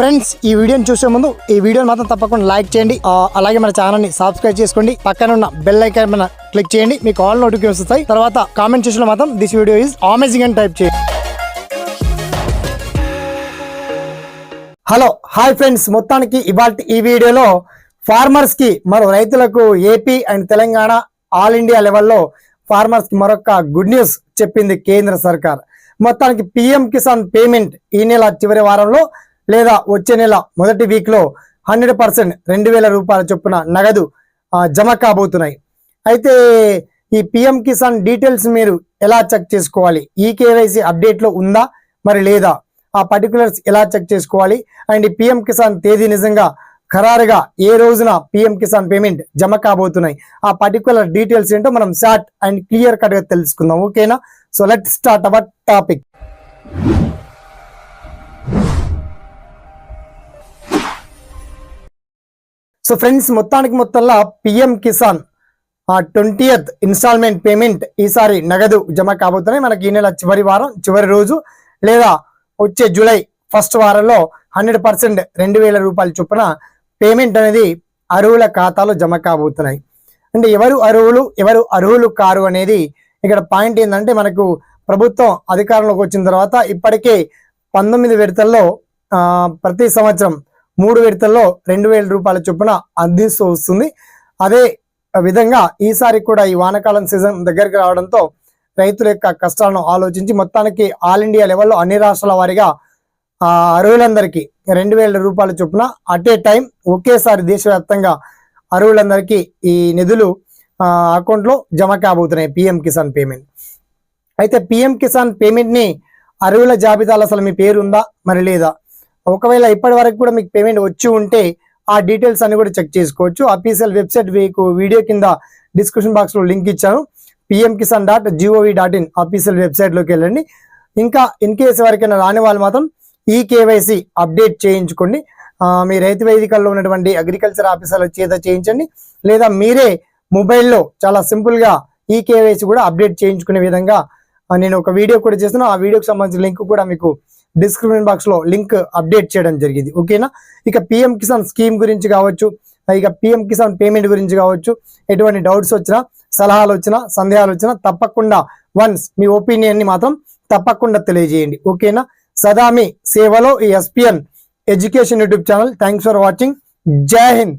Friends ఈ వీడియోని చూసే ముందు ఈ వీడియోని మాత్రం తప్పకుండా లైక్ చేయండి. అలాగే మన ఛానల్ని సబ్స్క్రైబ్ చేసుకోండి. పక్కన ఉన్న బెల్ ఐకాన్ మన క్లిక్ చేయండి. మీకు ఆల్ నోటిఫికేషన్ వస్తాయి. తర్వాత కామెంట్ చేసిన మాత్రం దిస్ వీడియో ఈజ్ అమేజింగ్ అని టైప్ చేయండి. హలో హాయ్ ఫ్రెండ్స్ మొత్తానికి ఇవాళ ఈ వీడియోలో ఫార్మర్స్కి మరో రైతులకు AP and Telangana all India లెవెల్లో ఫార్మర్స్కి మరొక గుడ్ న్యూస్ చెప్పింది కేంద్ర సర్కార్. మొత్తానికి పిఎం కిసాన్ పేమెంట్ ఈ నెల చివరి వారంలో లేదా వచ్చే నెల మొదటి వీక్లో హండ్రెడ్ పర్సెంట్ రెండు వేల రూపాయల చొప్పున నగదు జమ కాబోతున్నాయి. అయితే ఈ పిఎం కిసాన్ డీటెయిల్స్ మీరు ఎలా చెక్ చేసుకోవాలి? ఈ కేవైసీ అప్డేట్లో ఉందా? మరి లేదా? ఆ పర్టికులర్స్ ఎలా చెక్ చేసుకోవాలి? అండ్ ఈ పిఎం కిసాన్ తేదీ నిజంగా ఖరారుగా ఏ రోజున పిఎం కిసాన్ పేమెంట్ జమ కాబోతున్నాయి? ఆ పర్టికులర్ డీటెయిల్స్ ఏంటో మనం షార్ట్ అండ్ క్లియర్ కట్గా తెలుసుకుందాం. ఓకేనా so let start our topic so friends మొత్తానికి మొత్తంలో PM Kisan twenty twentieth instalment payment ఈసారి నగదు జమ కాబోతున్నాయి. మనకి ఈ నెల చివరి వారం చివరి రోజు లేదా వచ్చే జూలై ఫస్ట్ వారంలో హండ్రెడ్ పర్సెంట్ రెండు వేల రూపాయల చొప్పున పేమెంట్ అనేది అరువుల ఖాతాలో జమ కాబోతున్నాయి. అంటే ఎవరు అరువులు ఎవరు అర్హులు కారు అనేది ఇక్కడ పాయింట్ ఏంటంటే మనకు ప్రభుత్వం అధికారంలోకి వచ్చిన తర్వాత ఇప్పటికే పంతొమ్మిది విడతల్లో ప్రతి సంవత్సరం మూడు విడతల్లో రెండు వేల రూపాయల చొప్పున అందిస్తూ వస్తుంది. అదే విధంగా ఈసారి కూడా ఈ వానాకాలం సీజన్ దగ్గరికి రావడంతో రైతుల యొక్క కష్టాలను ఆలోచించి మొత్తానికి ఆల్ ఇండియా లెవెల్లో అన్ని రాష్ట్రాల వారిగా అరువులందరికీ రెండు వేల రూపాయల చొప్పున అట్ ఏ టైం ఒకేసారి దేశవ్యాప్తంగా అరువులందరికీ ఈ నిధులు అకౌంట్లో జమ కాబోతున్నాయి పిఎం కిసాన్ పేమెంట్. అయితే పిఎం కిసాన్ పేమెంట్ని అరువుల జాబితాలో అసలు మీ పేరు ఉందా మరి లేదా? ఒకవేళ ఇప్పటి వరకు కూడా మీకు పేమెంట్ వచ్చి ఉంటే ఆ డీటెయిల్స్ అన్ని కూడా చెక్ చేసుకోవచ్చు. అఫీషియల్ వెబ్సైట్ మీకు వీడియో కింద డిస్క్రిప్షన్ బాక్స్లో లింక్ ఇచ్చాను. PM Kisan dot GOV dot in official వెబ్సైట్లోకి వెళ్ళండి. ఇంకా ఇన్ కేసు ఎవరికైనా రాని వాళ్ళు మాత్రం ఈ కేవైసీ అప్డేట్ చేయించుకోండి. మీ రైతు వేదికల్లో ఉన్నటువంటి అగ్రికల్చర్ ఆఫీసర్ల చేత చేయించండి. లేదా మీరే మొబైల్లో చాలా సింపుల్గా ఈ కేవైసీ కూడా అప్డేట్ చేయించుకునే విధంగా నేను ఒక వీడియో కూడా చేస్తున్నాను. ఆ వీడియోకి సంబంధించిన లింక్ కూడా మీకు డిస్క్రిప్షన్ బాక్స్లో లింక్ అప్డేట్ చేయడం జరిగింది. ఓకేనా? ఇక పిఎం కిసాన్ స్కీమ్ గురించి కావచ్చు ఇక పిఎం కిసాన్ పేమెంట్ గురించి కావచ్చు ఎటువంటి డౌట్స్ వచ్చినా సలహాలు వచ్చినా సందేహాలు వచ్చినా తప్పకుండా వన్స్ మీ ఒపీనియన్ని మాత్రం తప్పకుండా తెలియజేయండి. ఓకేనా? సదా మీ సేవలో ఈ SPN education YouTube channel. Thanks for watching జై హింద్.